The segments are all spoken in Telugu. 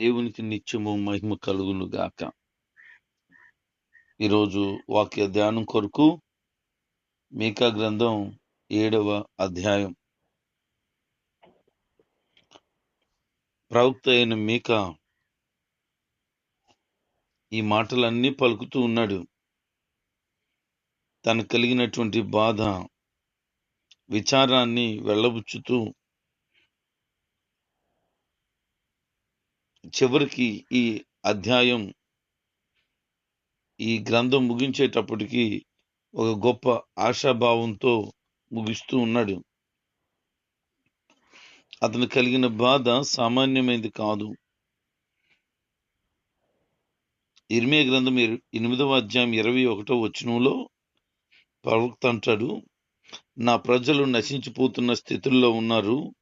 దేవునికి నిత్యము మహిమ కలుగును గాక. ఈరోజు వాక్య ధ్యానం కొరకు మీకా గ్రంథం ఏడవ అధ్యాయం. ప్రవక్త అయిన మీకా ఈ మాటలన్నీ పలుకుతూ ఉన్నాడు. తన కలిగినటువంటి బాధ విచారాన్ని వెళ్ళబుచ్చుతూ చివరికి ఈ అధ్యాయం ఈ గ్రంథం ముగించేటప్పటికి ఒక గొప్ప ఆశాభావంతో ముగిస్తూ ఉన్నాడు. అతను కలిగిన బాధ సామాన్యమైనది కాదు. ఇర్మే గ్రంథం ఎనిమిదవ అధ్యాయం ఇరవై ఒకటో వచనంలో ప్రవక్త అంటాడు నా ప్రజలు నశించిపోతున్న స్థితుల్లో ఉన్నారు.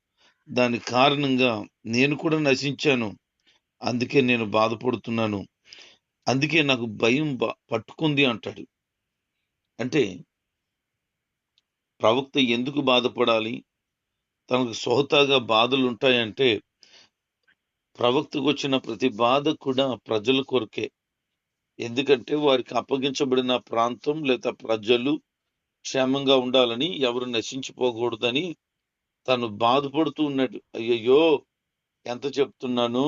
దాని కారణంగా నేను కూడా నశించాను. అందుకే నేను బాధపడుతున్నాను. అందుకే నాకు భయం పట్టుకుంది అంటాడు. అంటే ప్రవక్త ఎందుకు బాధపడాలి? తనకు సొహతాగా బాధలు ఉంటాయంటే ప్రవక్తకు వచ్చిన ప్రతి బాధ కూడా ప్రజల కొరకే. ఎందుకంటే వారికి అప్పగించబడిన ప్రాంతం లేదా ప్రజలు క్షేమంగా ఉండాలని ఎవరు నశించిపోకూడదని తను బాధపడుతూ ఉన్నాడు. అయ్యయ్యో! ఎంత చెప్తున్నాను?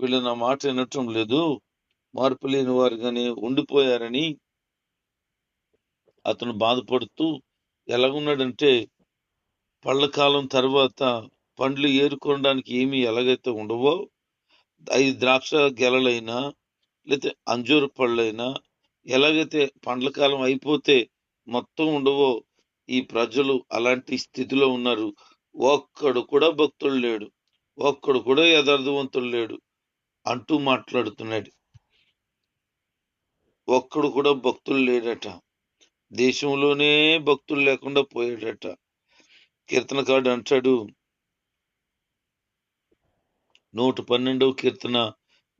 వీళ్ళు నా మాట వినటం లేదు. మార్పు లేని వారుగానే ఉండిపోయారని అతను బాధపడుతూ ఎలాగున్నాడంటే పళ్ళ కాలం తర్వాత పండ్లు ఏరుకోవడానికి ఏమీ ఎలాగైతే ఉండవో ఐదు ద్రాక్ష గెలలైనా లేకపోతే అంజూరు పళ్ళైనా ఎలాగైతే పండ్ల కాలం అయిపోతే మొత్తం ఉండవో ఈ ప్రజలు అలాంటి స్థితిలో ఉన్నారు. ఒక్కడు కూడా భక్తుడు లేడు. ఒక్కడు కూడా యథార్థవంతుడు లేడు. అంటూ మాట్లాడుతున్నాడు. ఒక్కడు కూడా భక్తులు లేడట. దేశంలోనే భక్తులు లేకుండా పోయాడట. కీర్తనకాడు అంటాడు. నూట పన్నెండవ కీర్తన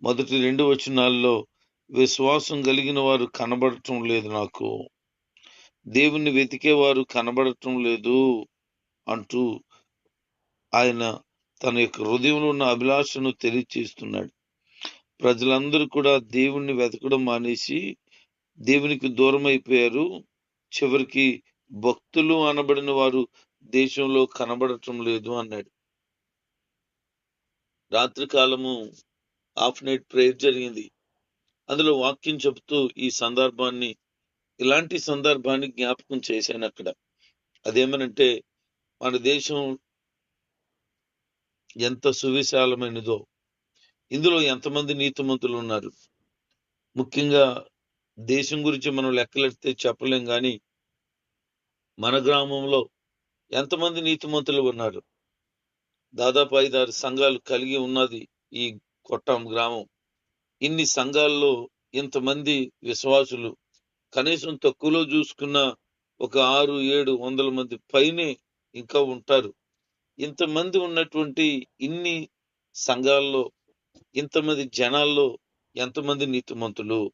మొదటి రెండు వచనాల్లో విశ్వాసం కలిగిన వారు కనబడటం లేదు నాకు. దేవుణ్ణి వెతికేవారు కనబడటం లేదు అంటూ ఆయన తన యొక్క హృదయంలో ఉన్న అభిలాషను తెలియచేస్తున్నాడు. ప్రజలందరూ కూడా దేవుణ్ణి వెతకడం మానేసి దేవునికి దూరం అయిపోయారు చివరికి భక్తులు అనబడిన వారు దేశంలో కనబడటం లేదు అన్నాడు. రాత్రి కాలము హాఫ్ నైట్ ప్రేయర్ జరిగింది. అందులో వాక్యం చెబుతూ ఈ సందర్భాన్ని ఇలాంటి సందర్భాన్ని జ్ఞాపకం చేశాను అక్కడ. అదేమనంటే మన దేశం ఎంత సువిశాలమైనదో ఇందులో ఎంతమంది నీతిమంతులు ఉన్నారు? ముఖ్యంగా దేశం గురించి మనం లెక్కలెడితే చెప్పలేం కానీ మన గ్రామంలో ఎంతమంది నీతిమంతులు ఉన్నారు? దాదాపు ఐదారు సంఘాలు కలిగి ఉన్నది ఈ కొట్టం గ్రామం. ఇన్ని సంఘాల్లో ఇంతమంది విశ్వాసులు కనీసం తక్కువలో చూసుకున్న ఒక ఆరు ఏడు వందల మంది పైనే ఇంకా ఉంటారు. ఇంతమంది ఉన్నటువంటి ఇన్ని సంఘాల్లో ఇంతమంది జనాల్లో ఎంతమంది నీతిమంతులు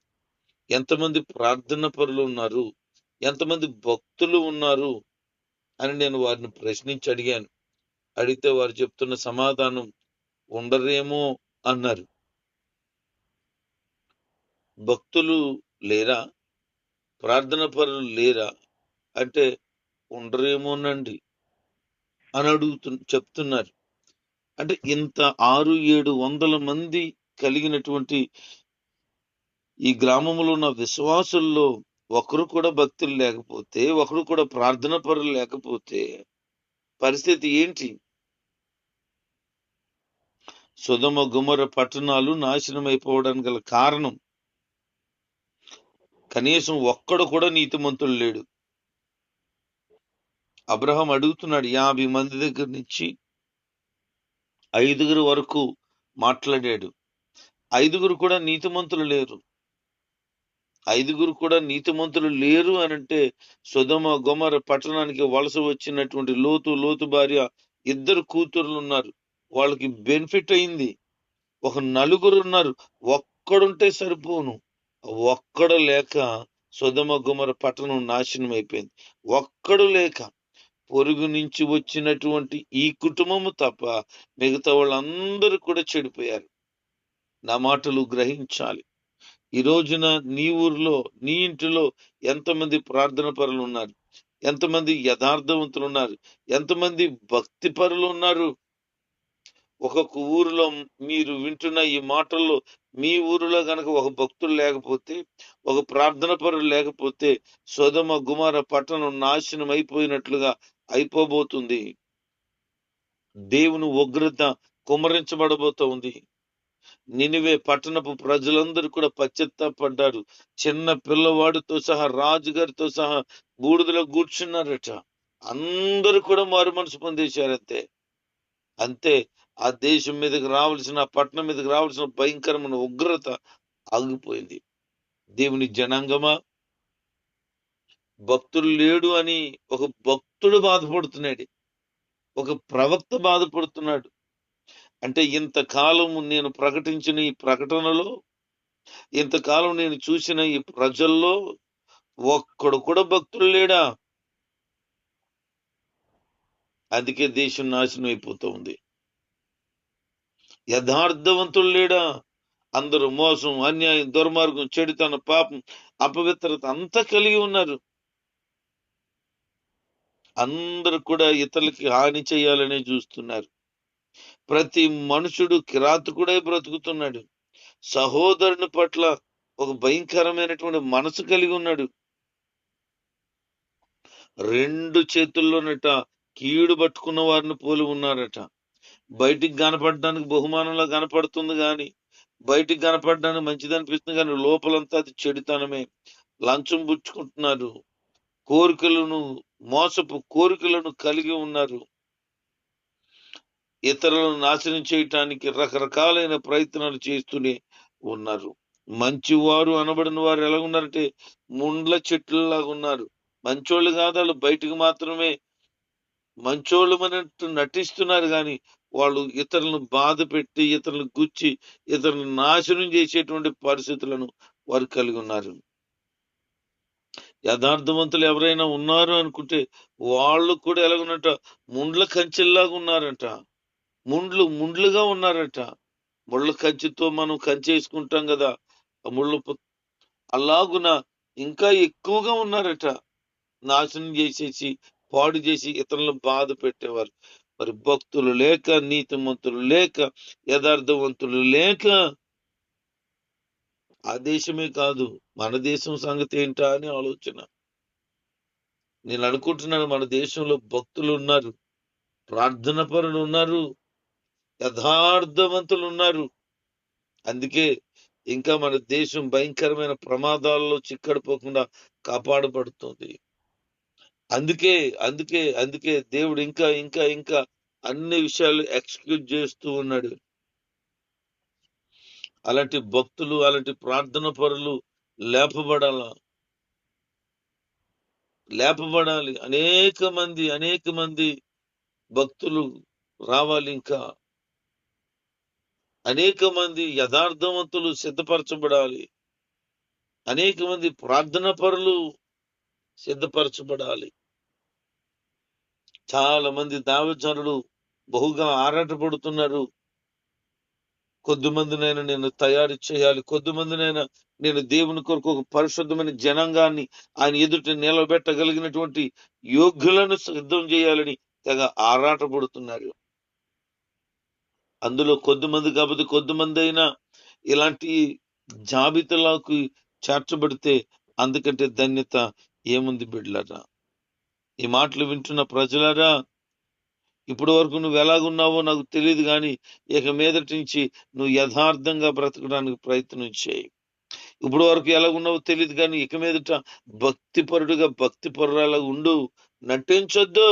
ఎంతమంది ప్రార్థన పరులు ఉన్నారు ఎంతమంది భక్తులు ఉన్నారు అని నేను వారిని ప్రశ్నించి అడిగాను. అడిగితే వారు చెప్తున్న సమాధానం ఉండరేమో అన్నారు. భక్తులు లేరా? ప్రార్థన పరులు లేరా? అంటే ఉండరేమోనండి అని అడుగుతు చెప్తున్నారు. అంటే ఇంత ఆరు ఏడు వందల మంది కలిగినటువంటి ఈ గ్రామంలో ఉన్న విశ్వాసుల్లో ఒకరు కూడా భక్తులు లేకపోతే ఒకరు కూడా ప్రార్థన పరులు లేకపోతే పరిస్థితి ఏంటి? సుధమ గుమర పట్టణాలు నాశనం అయిపోవడానికి గల కారణం కనీసం ఒక్కడు కూడా నీతిమంతుడు లేడు. అబ్రహం అడుగుతున్నాడు యాభై మంది దగ్గర నుంచి ఐదుగురు వరకు మాట్లాడాడు. ఐదుగురు కూడా నీతిమంతులు లేరు. ఐదుగురు కూడా నీతిమంతులు లేరు అని అంటే సుధమ గొమర పట్టణానికి వలస వచ్చినటువంటి లోతు లోతు భార్య ఇద్దరు కూతుర్లు ఉన్నారు. వాళ్ళకి బెనిఫిట్ అయింది. ఒక నలుగురు ఉన్నారు. ఒక్కడుంటే సరిపోను. ఒక్కడు లేక సుధమ గుమర పట్టణం నాశనం అయిపోయింది ఒక్కడు లేక పొరుగు నుంచి వచ్చినటువంటి ఈ కుటుంబము తప్ప మిగతా వాళ్ళందరూ కూడా చెడిపోయారు. నా మాటలు గ్రహించాలి. ఈ రోజున నీ ఊరిలో నీ ఇంటిలో ఎంతమంది ప్రార్థన పరులు ఉన్నారు? ఎంతమంది యథార్థవంతులు ఉన్నారు? ఎంతమంది భక్తి పరులు ఉన్నారు? ఒక్కొక్క ఊరిలో మీరు వింటున్న ఈ మాటల్లో మీ ఊరిలో గనక ఒక భక్తుడు లేకపోతే ఒక ప్రార్థన పరులు లేకపోతే సోదమ గుమార పట్టణం నాశనం అయిపోయినట్లుగా అయిపోబోతుంది. దేవుని ఉగ్రత కుమరించబడబోతోంది నినివే పట్టణపు ప్రజలందరూ కూడా పశ్చత్తాపడ్డారు. చిన్న పిల్లవాడితో సహా రాజుగారితో సహా బూడిదలో కూర్చున్నారట. అందరూ కూడా మారు మనసు పొందేశారంతే. అంతే ఆ దేశం మీదకి రావాల్సిన ఆ పట్టణం మీదకి రావాల్సిన భయంకరమైన ఉగ్రత ఆగిపోయింది. దేవుని జనాంగమా? భక్తుడు లేడు అని ఒక భక్తుడు బాధపడుతున్నాడు. ఒక ప్రవక్త బాధపడుతున్నాడు. అంటే ఇంతకాలం నేను ప్రకటించిన ఈ ప్రకటనలో ఇంతకాలం నేను చూసిన ఈ ప్రజల్లో ఒక్కడు కూడా భక్తుడు లేడా? అందుకే దేశం నాశనం అయిపోతూ ఉంది. యథార్థవంతుడు లేడా? అందరూ మోసం అన్యాయం దుర్మార్గం చెడుతన పాపం అపవిత్రత అంతా కలిగి ఉన్నారు. అందరు కూడా ఇతరులకి హాని చేయాలనే చూస్తున్నారు. ప్రతి మనుషుడు కిరాతకుడే బ్రతుకుతున్నాడు. సహోదరుని పట్ల ఒక భయంకరమైనటువంటి మనసు కలిగి ఉన్నాడు. రెండు చేతుల్లోనట కీడు పట్టుకున్న వారిని పోలి ఉన్నారట. బయటికి కనపడడానికి బహుమానంలో కనపడుతుంది కానీ బయటికి కనపడడానికి మంచిది అనిపిస్తుంది కానీ లోపలంతా అది చెడుతనమే. లంచం పుచ్చుకుంటున్నారు. కోరికలను మోసపు కోరికలను కలిగి ఉన్నారు. ఇతరులను నాశనం చేయటానికి రకరకాలైన ప్రయత్నాలు చేస్తూనే ఉన్నారు. మంచివారు అనబడిన వారు ఎలా ఉన్నారంటే ముండ్ల చెట్లలాగా ఉన్నారు. మంచోళ్ళు కాదు వాళ్ళు మాత్రమే మంచోళ్ళు అన్నట్టు నటిస్తున్నారు. కానీ వాళ్ళు ఇతరులను బాధ పెట్టి ఇతరులను గుచ్చి ఇతరులను నాశనం చేసేటువంటి పరిస్థితులను వారు కలిగి ఉన్నారు. యథార్థవంతులు ఎవరైనా ఉన్నారు అనుకుంటే వాళ్ళు కూడా ఎలాగున్నట్ట ముండ్ల కంచెల్లాగా ఉన్నారంట. ముండ్లు ముండ్లుగా ఉన్నారట. ముళ్ళ కంచెతో మనం కంచె వేసుకుంటాం కదా. ఆ ముళ్ళు పు- అలాగున ఇంకా ఎక్కువగా ఉన్నారట. నాశనం చేసేసి పాడు చేసి ఇతరులను బాధ పెట్టేవారు. మరి భక్తులు లేక నీతిమంతులు లేక యథార్థవంతులు లేక ఆ దేశమే కాదు మన దేశం సంగతి ఏంటా అని ఆలోచన. నేను అనుకుంటున్నాను మన దేశంలో భక్తులు ఉన్నారు ప్రార్థన పరులు ఉన్నారు యథార్థవంతులు ఉన్నారు. అందుకే ఇంకా మన దేశం భయంకరమైన ప్రమాదాల్లో చిక్కడిపోకుండా కాపాడబడుతుంది. అందుకే అందుకే అందుకే దేవుడు ఇంకా ఇంకా ఇంకా అన్ని విషయాలు ఎక్స్క్యూజ్ చేస్తూ ఉన్నాడు. అలాంటి భక్తులు అలాంటి ప్రార్థన పరులు లేపబడాల లేపబడాలి. అనేక మంది అనేక మంది భక్తులు రావాలి ఇంకా. అనేక మంది యథార్థవంతులు సిద్ధపరచబడాలి. అనేక మంది ప్రార్థన పరులు సిద్ధపరచబడాలి. చాలా మంది దావచరులు బహుగా ఆరాటపడుతున్నారు. కొద్ది మందినైనా నేను తయారు చేయాలి. కొద్ది మందినైనా నేను దేవుని కొరకు ఒక పరిశుద్ధమైన జనాంగాన్ని ఆయన ఎదుట నిలబెట్టగలిగినటువంటి యోగ్యులను సిద్ధం చేయాలని తెగ ఆరాటపడుతున్నారు. అందులో కొద్ది మంది కాకపోతే కొద్ది మంది అయినా ఇలాంటి జాబితాలకు చేర్చబడితే అందుకంటే ధన్యత ఏముంది బిడ్లరా ఈ మాటలు వింటున్న ప్రజలారా ఇప్పటి వరకు నువ్వు ఎలాగున్నావో నాకు తెలియదు కానీ ఇక మీదటి నుంచి నువ్వు యథార్థంగా బ్రతకడానికి ప్రయత్నం చేయి. ఇప్పుడు వరకు ఎలాగున్నావో తెలియదు కానీ ఇక మీదట భక్తిపరుడుగా భక్తిపరురాలా ఉండు. నటించొద్దు.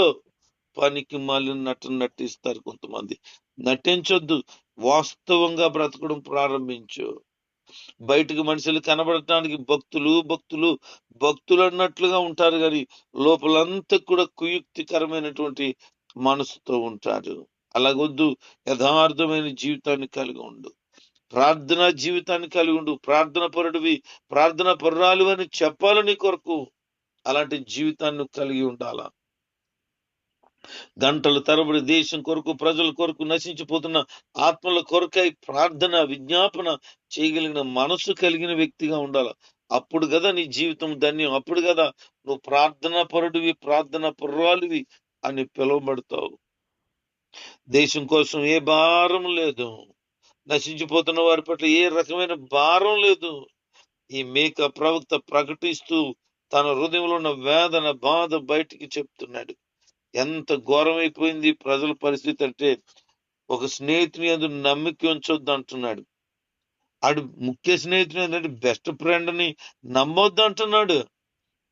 పనికి మళ్ళీ నటన నటిస్తారు కొంతమంది. నటించొద్దు. వాస్తవంగా బ్రతకడం ప్రారంభించు. బయటకు మనుషులు కనబడటానికి భక్తులు భక్తులు భక్తులు అన్నట్లుగా ఉంటారు కానీ లోపలంతా కూడా కుయుక్తికరమైనటువంటి మనసుతో ఉంటారు అలాగొద్దు. యథార్థమైన జీవితాన్ని కలిగి ఉండు. ప్రార్థన జీవితాన్ని కలిగి ఉండు. ప్రార్థన పరుడివి ప్రార్థన పరురాలు అని చెప్పాలని కొరకు. అలాంటి జీవితాన్ని కలిగి ఉండాలా. గంటల తరబడి దేశం కొరకు ప్రజల కొరకు నశించిపోతున్న ఆత్మల కొరకై ప్రార్థన విజ్ఞాపన చేయగలిగిన మనసు కలిగిన వ్యక్తిగా ఉండాలి. అప్పుడు కదా నీ జీవితం ధన్యం. అప్పుడు కదా నువ్వు ప్రార్థన పరుడివి ప్రార్థన పుర్రాలివి అని పిలువబడతావు. దేశం కోసం ఏ భారం లేదు. నశించిపోతున్న వారి పట్ల ఏ రకమైన భారం లేదు. ఈ మేక ప్రవక్త ప్రకటిస్తూ తన హృదయంలో ఉన్న వేదన బాధ బయటికి చెప్తున్నాడు. ఎంత ఘోరమైపోయింది ప్రజల పరిస్థితి అంటే ఒక స్నేహితుని అందు నమ్మిక ఉంచొద్దు అంటున్నాడు. ఆడు ముఖ్య స్నేహితుని ఏంటంటే బెస్ట్ ఫ్రెండ్ని నమ్మొద్దు అంటున్నాడు.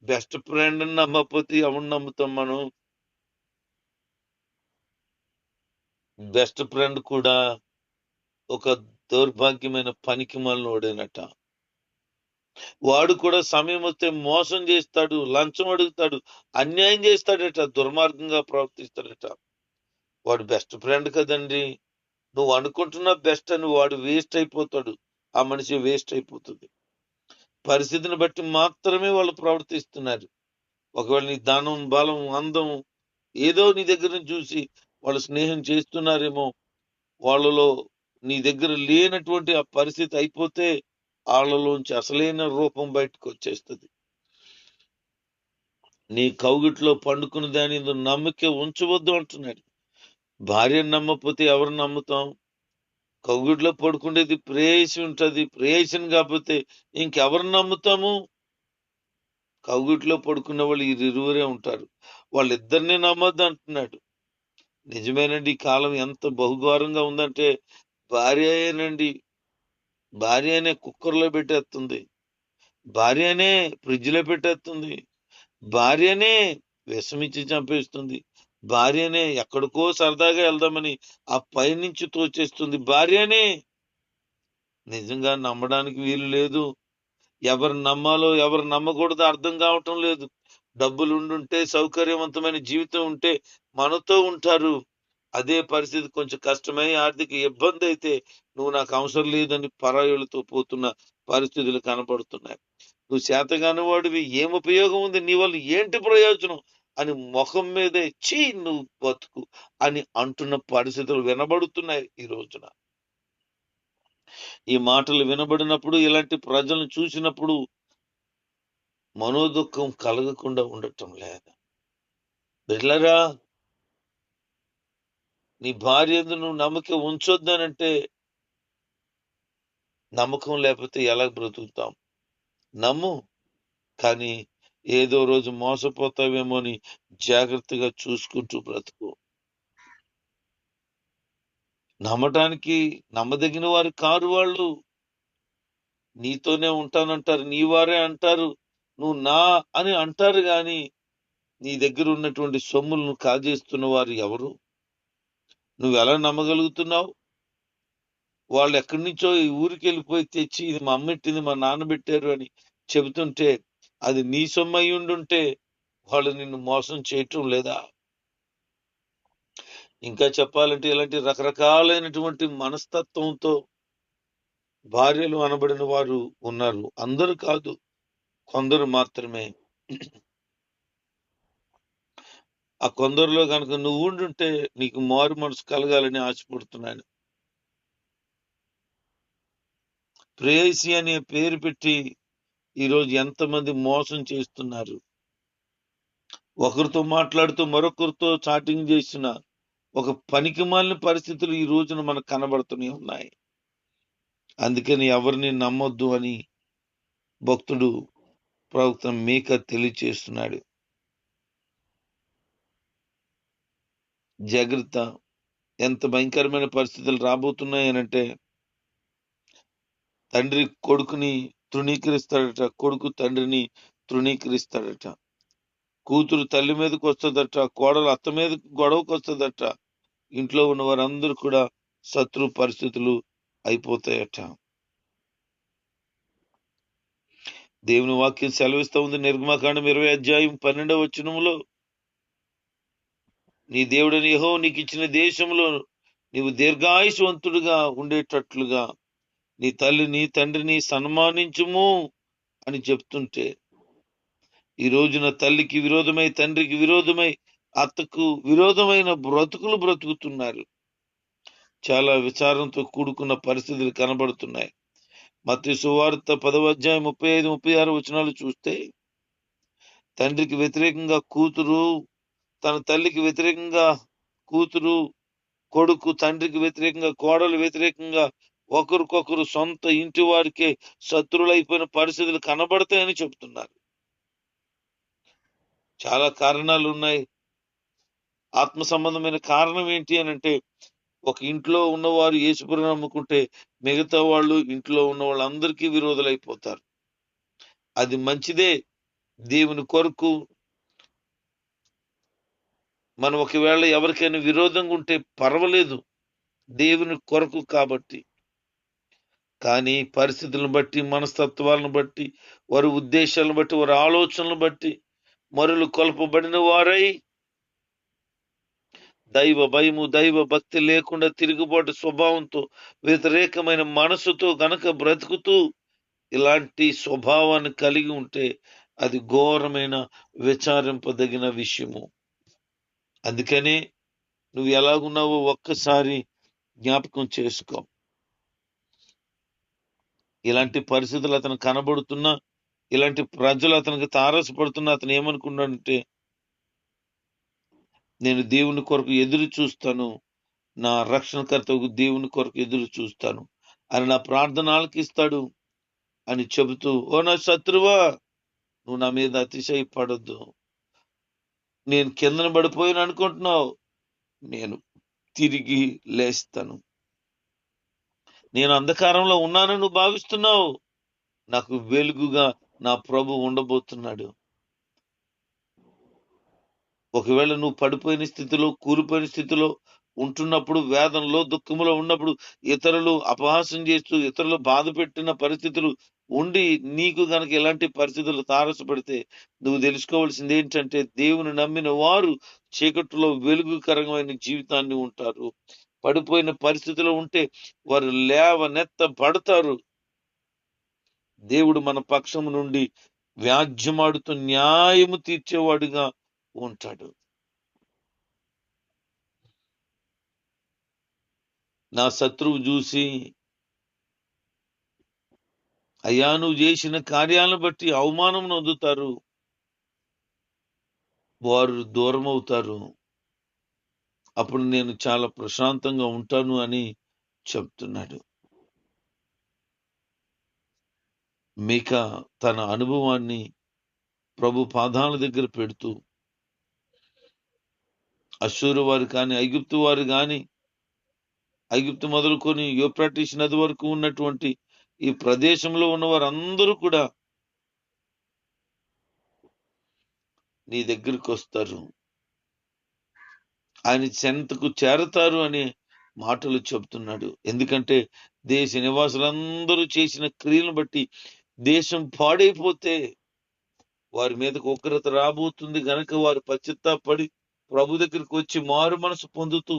బెస్ట్ ఫ్రెండ్ అని నమ్మకపోతే ఎవరు నమ్ముతాం మనం? బెస్ట్ ఫ్రెండ్ కూడా ఒక దౌర్భాగ్యమైన పనికి ఓడేనట. వాడు కూడా సమయం వస్తే మోసం చేస్తాడు లంచం అడుగుతాడు అన్యాయం చేస్తాడట దుర్మార్గంగా ప్రవర్తిస్తాడట. వాడు బెస్ట్ ఫ్రెండ్ కదండి. నువ్వు అనుకుంటున్న బెస్ట్ అని వాడు వేస్ట్ అయిపోతాడు. ఆ మనిషి వేస్ట్ అయిపోతుంది. పరిస్థితిని బట్టి మాత్రమే వాళ్ళు ప్రవర్తిస్తున్నారు. ఒకవేళ నీ ధనం బలం అందం ఏదో నీ దగ్గర చూసి వాళ్ళు స్నేహం చేస్తున్నారేమో వాళ్ళలో నీ దగ్గర లేనటువంటి ఆ పరిస్థితి అయిపోతే వాళ్ళలోంచి అసలైన రూపం బయటకు వచ్చేస్తుంది. నీ కౌగిట్లో పండుకున్న దాని నమ్మిక ఉంచవద్దు అంటున్నాడు. భార్యను నమ్మకపోతే ఎవరు నమ్ముతాం? కౌగిట్లో పడుకునేది ప్రేయసి ఉంటుంది ప్రేయసిని కాకపోతే ఇంకెవరు నమ్ముతాము? కౌగిట్లో పడుకున్న వాళ్ళు ఇరువురే ఉంటారు. వాళ్ళిద్దరిని నమ్మద్దు అంటున్నాడు. నిజమేనండి. కాలం ఎంత బహుఘోరంగా ఉందంటే భార్యనండి భార్యనే కుక్కర్లో పెట్టేస్తుంది. భార్యనే ఫ్రిడ్జ్లో ఫ్రిడ్జ్లో పెట్టేస్తుంది భార్యనే విషమిచ్చి చంపేస్తుంది. భార్యనే ఎక్కడికో సరదాగా వెళ్దామని ఆ పైనుంచి తోచేస్తుంది. భార్యనే నిజంగా నమ్మడానికి వీలు లేదు. ఎవరు నమ్మాలో ఎవరు నమ్మకూడదో అర్థం కావటం లేదు. డబ్బులు ఉండుంటే సౌకర్యవంతమైన జీవితం ఉంటే మనతో ఉంటారు. అదే పరిస్థితి కొంచెం కష్టమై ఆర్థిక ఇబ్బంది అయితే నువ్వు నాకు అవసరం లేదని పరాయులతో పోతున్న పరిస్థితులు కనపడుతున్నాయి. నువ్వు చేతగాని వాడివి ఏం ఉపయోగం ఉంది? నీ వల్ల ఏంటి ప్రయోజనం? అని ముఖం మీదే చీ నువ్వు బతుకు అని అంటున్న పరిస్థితులు వినబడుతున్నాయి ఈ రోజున. ఈ మాటలు వినబడినప్పుడు ఇలాంటి ప్రజలను చూసినప్పుడు మనోదుఖం కలగకుండా ఉండటం లేదు. బిడ్లరా నీ భార్య నువ్వు నమ్మకం ఉంచొద్దనంటే నమ్మకం లేకపోతే ఎలా బ్రతుకుతాం? నమ్ము కానీ ఏదో రోజు మోసపోతావేమో అని జాగ్రత్తగా చూసుకుంటూ బ్రతుకు. నమ్మటానికి నమ్మదగిన వారు కారు వాళ్ళు. నీతోనే ఉంటానంటారు నీ వారే అంటారు. నువ్వు నా అని అంటారు కానీ నీ దగ్గర ఉన్నటువంటి సొమ్ములను కాజేస్తున్న వారు ఎవరు? నువ్వు ఎలా నమ్మగలుగుతున్నావు? వాళ్ళు ఎక్కడి నుంచో ఈ ఊరికి వెళ్ళిపోయి తెచ్చి ఇది మా అమ్మ పెట్టింది మా నాన్న పెట్టారు అని చెబుతుంటే అది నీ సొమ్ము అయి ఉండుంటే వాళ్ళు నిన్ను మోసం చేయటం లేదా? ఇంకా చెప్పాలంటే ఇలాంటి రకరకాలైనటువంటి మనస్తత్వంతో భార్యలు అనబడిన వారు ఉన్నారు. అందరూ కాదు కొందరు మాత్రమే. ఆ కొందరిలో కనుక నువ్వు ఉండుంటే నీకు మారు మనసు కలగాలని ఆశపడుతున్నాను. ప్రేయసి అనే పేరు పెట్టి ఈరోజు ఎంతమంది మోసం చేస్తున్నారు. ఒకరితో మాట్లాడుతూ మరొకరితో చాటింగ్ చేసిన ఒక పనికి మాలిన పరిస్థితులు ఈ రోజున మనకు కనబడుతూనే ఉన్నాయి. అందుకని ఎవరిని నమ్మొద్దు అని భక్తుడు ప్రవక్త మీక తెలియచేస్తున్నాడు. జాగ్రత్త. ఎంత భయంకరమైన పరిస్థితులు రాబోతున్నాయనంటే తండ్రి కొడుకుని తృణీకరిస్తాడట కొడుకు తండ్రిని తృణీకరిస్తాడట. కూతురు తల్లి మీదకి వస్తుందట కోడలు అత్త మీదకి గొడవకు వస్తుందట. ఇంట్లో ఉన్న వారందరూ కూడా శత్రు పరిస్థితులు అయిపోతాయట. దేవుని వాక్యం సెలవిస్తూ ఉంది నిర్మాకాండం ఇరవై అధ్యాయం పన్నెండవ వచనములో నీ దేవుడు నీహో నీకు ఇచ్చిన దేశంలో నీవు దీర్ఘాయుషవంతుడుగా ఉండేటట్లుగా నీ తల్లిని తండ్రిని సన్మానించుము అని చెప్తుంటే ఈ రోజున తల్లికి విరోధమై తండ్రికి విరోధమై అత్తకు విరోధమైన బ్రతుకులు బ్రతుకుతున్నారు. చాలా విచారంతో కూడుకున్న పరిస్థితులు కనబడుతున్నాయి. మత్తి సువార్త పదవ అధ్యాయం ముప్పై ఐదు ముప్పై ఆరు వచనాలు చూస్తే తండ్రికి వ్యతిరేకంగా కూతురు తన తల్లికి వ్యతిరేకంగా కూతురు కొడుకు తండ్రికి వ్యతిరేకంగా కోడలు వ్యతిరేకంగా ఒకరికొకరు సొంత ఇంటి వారికే శత్రులైపోయిన పరిస్థితులు కనబడతాయని చెబుతున్నారు. చాలా కారణాలు ఉన్నాయి. ఆత్మ సంబంధమైన కారణం ఏంటి అని అంటే ఒక ఇంట్లో ఉన్నవారు యేసుపురం నమ్ముకుంటే మిగతా వాళ్ళు ఇంట్లో ఉన్న వాళ్ళందరికీ విరోధులైపోతారు. అది మంచిదే. దేవుని కొరకు మనం ఒకవేళ ఎవరికైనా విరోధంగా ఉంటే పర్వాలేదు. దేవుని కొరకు కాబట్టి. కానీ పరిస్థితులను బట్టి మనస్తత్వాలను బట్టి వారి ఉద్దేశాలను బట్టి వారి ఆలోచనలను బట్టి మరులు కొలపబడిన వారై దైవ భయము దైవ భక్తి లేకుండా తిరుగుబాటు స్వభావంతో వ్యతిరేకమైన మనసుతో గనక బ్రతుకుతూ ఇలాంటి స్వభావాన్ని కలిగి ఉంటే అది ఘోరమైన విచారింపదగిన విషయము. అందుకనే నువ్వు ఎలాగున్నావో ఒక్కసారి జ్ఞాపకం చేసుకో. ఇలాంటి పరిస్థితులు అతను కనబడుతున్నా ఇలాంటి ప్రజలు అతనికి తారసపడుతున్నా అతను ఏమనుకున్నాడంటే నేను దేవుని కొరకు ఎదురు చూస్తాను. నా రక్షణకర్తకు దేవుని కొరకు ఎదురు చూస్తాను. అని నా ప్రార్థన ఆలకిస్తాడు అని చెబుతూ ఓ నా శత్రువా నువ్వు నా మీద అతిశయపడద్దు. నేను కిందన పడిపోయాను అనుకుంటున్నావు. నేను తిరిగి లేస్తాను. నేను అంధకారంలో ఉన్నానని నువ్వు భావిస్తున్నావు. నాకు వెలుగుగా నా ప్రభు ఉండబోతున్నాడు. ఒకవేళ నువ్వు పడిపోయిన స్థితిలో కూలిపోయిన స్థితిలో ఉంటున్నప్పుడు వేదనలో దుఃఖంలో ఉన్నప్పుడు ఇతరులు అపహాసం చేస్తూ ఇతరులు బాధ పెట్టిన పరిస్థితులు ఉండి నీకు గనక ఎలాంటి పరిస్థితులు తారసపడితే నువ్వు తెలుసుకోవాల్సింది ఏంటంటే దేవుని నమ్మిన వారు చీకట్లో వెలుగుకరమైన జీవితాన్ని ఉంటారు. పడిపోయిన పరిస్థితిలో ఉంటే వారు లేవనెత్త పడతారు దేవుడు మన పక్షము నుండి వ్యాజ్యమాడుతూ న్యాయము తీర్చేవాడుగా ఉంటాడు. నా శత్రువు చూసి అయ్యా నువ్వు చేసిన కార్యాలను బట్టి అవమానం నొందుతారు. వారు దూరం అవుతారు అప్పుడు నేను చాలా ప్రశాంతంగా ఉంటాను అని చెప్తున్నాడు. మీక తన అనుభవాన్ని ప్రభు పాదాల దగ్గర పెడుతూ అశూరు వారు కానీ ఐగుప్తు వారు కానీ ఐగుప్తు మొదలుకొని యోప్రాటిస్ నది వరకు ఉన్నటువంటి ఈ ప్రదేశంలో ఉన్న వారందరూ కూడా నీ దగ్గరికి వస్తారు. ఆయన చెంతకు చేరతారు అనే మాటలు చెబుతున్నాడు. ఎందుకంటే దేశ నివాసులందరూ చేసిన క్రియలను బట్టి దేశం పాడైపోతే వారి మీదకు ఉగ్రత రాబోతుంది. గనక వారు పశ్చిత్తాపడి ప్రభు దగ్గరికి వచ్చి మారు మనసు పొందుతూ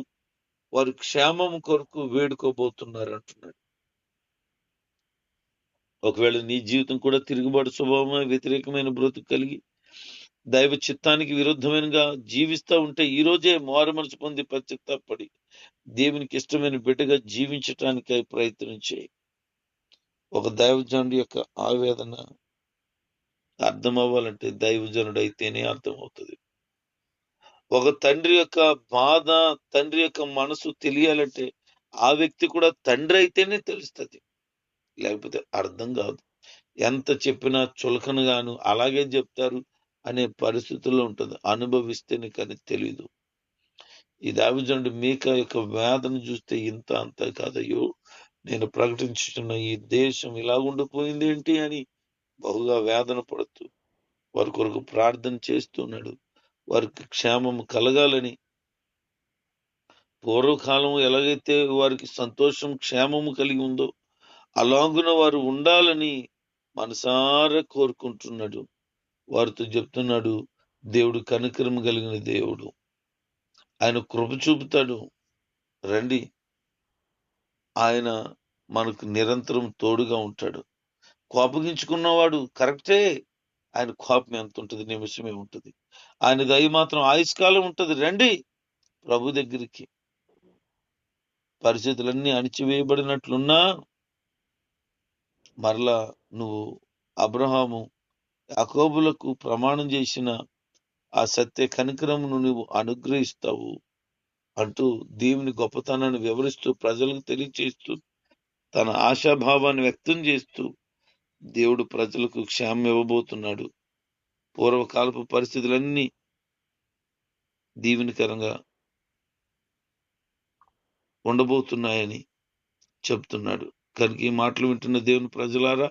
వారు క్షేమం కొరకు వేడుకోబోతున్నారు అంటున్నాడు. ఒకవేళ నీ జీవితం కూడా తిరుగుబాటు స్వభావమైన వ్యతిరేకమైన బ్రతుకు కలిగి దైవ చిత్తానికి విరుద్ధమైనగా జీవిస్తూ ఉంటే ఈ రోజే పొంది పశ్చిత్తాపడి దేవునికి ఇష్టమైన బిడ్డగా జీవించటానికి ప్రయత్నం చేయి. ఒక దైవజనుడి యొక్క ఆవేదన అర్థం అవ్వాలంటే దైవజనుడు అయితేనే అర్థమవుతుంది. ఒక తండ్రి యొక్క బాధ తండ్రి యొక్క మనసు తెలియాలంటే ఆ వ్యక్తి కూడా తండ్రి అయితేనే తెలుస్తుంది. లేకపోతే అర్థం కాదు. ఎంత చెప్పినా చులకనగాను అలాగే చెప్తారు అనే పరిస్థితుల్లో ఉంటుంది. అనుభవిస్తేనే కానీ తెలీదు. ఈ దావిజనుడు మీక యొక్క వేదన చూస్తే ఇంత అంత కాదయ్యో నేను ప్రకటించుతున్న ఈ దేశం ఇలా ఉండిపోయింది ఏంటి అని బహుగా వేదన పడుతూ వారి కొరకు ప్రార్థన చేస్తున్నాడు వారికి క్షేమం కలగాలని పూర్వకాలం ఎలాగైతే వారికి సంతోషం క్షేమము కలిగి ఉందో అలాగున వారు ఉండాలని మనసారా కోరుకుంటున్నాడు. వారితో చెప్తున్నాడు దేవుడు కనికరం కలిగిన దేవుడు. ఆయన కృప చూపుతాడు. రండి. ఆయన మనకు నిరంతరం తోడుగా ఉంటాడు. కోపగించుకున్నవాడు కరెక్టే. ఆయన కోపం ఎంత ఉంటుంది? నిమిషమే ఉంటుంది. ఆయన దయ మాత్రం ఆయుష్కాలం ఉంటుంది. రండి. ప్రభు దగ్గరికి. పరిస్థితులన్నీ అణిచివేయబడినట్లున్నా మరలా నువ్వు అబ్రహాము అకోబులకు ప్రమాణం చేసిన ఆ సత్య కనికరమును నువ్వు అనుగ్రహిస్తావు అంటూ దేవుని గొప్పతనాన్ని వివరిస్తూ ప్రజలకు తెలియచేస్తూ తన ఆశాభావాన్ని వ్యక్తం చేస్తూ దేవుడు ప్రజలకు క్షేమం ఇవ్వబోతున్నాడు. పూర్వకాలపు పరిస్థితులన్నీ దీవెనికరంగా ఉండబోతున్నాయని చెప్తున్నాడు. కనుక ఈ మాటలు వింటున్న దేవుని ప్రజలారా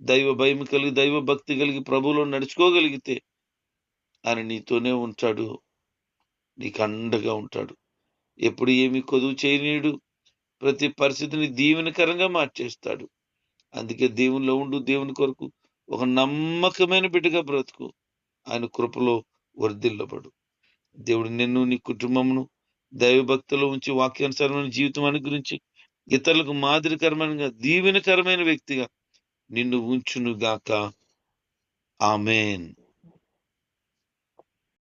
దైవ భయం కలిగి దైవ భక్తి కలిగి ప్రభువులో నడుచుకోగలిగితే ఆయన నీతోనే ఉంటాడు నీకు అండగా ఉంటాడు. ఎప్పుడు ఏమి కొదువు చేయనీయుడు ప్రతి పరిస్థితిని దీవెనకరంగా మార్చేస్తాడు. అందుకే దేవునిలో ఉండు దేవుని కొరకు ఒక నమ్మకమైన బిడ్డగా బ్రతుకు. ఆయన కృపలో వర్ధిల్లబడు. దేవుడు నిన్ను నీ కుటుంబమును దైవభక్తిలో ఉంచి వాక్యానుసారమైన జీవితం అనుగురించి ఇతరులకు మాదిరికరమైన దీవెనకరమైన వ్యక్తిగా నిన్ను ఉంచును గాక ఆమెన్.